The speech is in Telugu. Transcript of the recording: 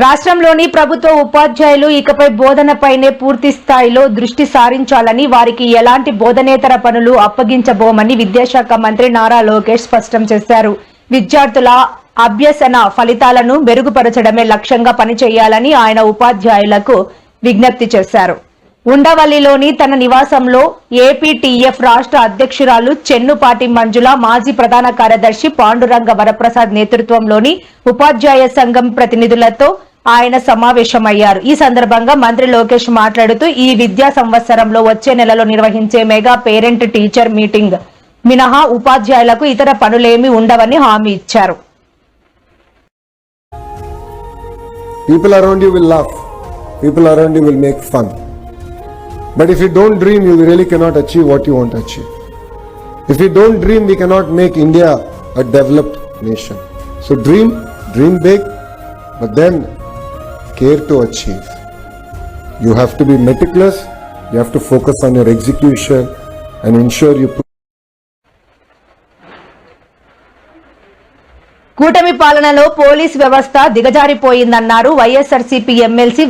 రాష్ట్రంలోని ప్రభుత్వ ఉపాధ్యాయులు ఇకపై బోధనపైనే పూర్తి స్థాయిలో దృష్టి సారించాలని వారికి ఎలాంటి బోధనేతర పనులు అప్పగించబోమని విద్యాశాఖ మంత్రి నారా లోకేష్ స్పష్టం చేశారు. విద్యార్థుల అభ్యసన ఫలితాలను మెరుగుపరచడమే లక్ష్యంగా పనిచేయాలని ఆయన ఉపాధ్యాయులకు విజ్ఞప్తి చేశారు. ఉండవల్లిలోని తన నివాసంలో ఏపీటీఎఫ్ రాష్ట్ర అధ్యక్షురాలు చెన్నుపాటి మంజుల మాజీ ప్రధాన కార్యదర్శి పాండురంగ వరప్రసాద్ నేతృత్వంలోని ఉపాధ్యాయ సంఘం ప్రతినిధులతో ఆయన సమావేశమయ్యారు ఈ సందర్భంగా మంత్రి లోకేష్ మాట్లాడుతూ ఈ విద్యా సంవత్సరంలో వచ్చే నెలలో నిర్వహించే మెగా పేరెంట్ టీచర్ మీటింగ్ మినహా ఉపాధ్యాయులకు ఇతర పనులేమీ ఉండవని హామీ ఇచ్చారు People around you will laugh. People around you will make fun. But if you don't dream, you really cannot achieve what you want to achieve. If you don't dream, we cannot make India a developed nation. So dream, dream big, but then care to achieve. You have to be meticulous, you have to focus on your execution and ensure you కూటమి పాలనలో పోలీస్ వ్యవస్థ దిగజారిపోయిందన్నారు వైఎస్ఆర్సీపీ ఎమ్మెల్సీ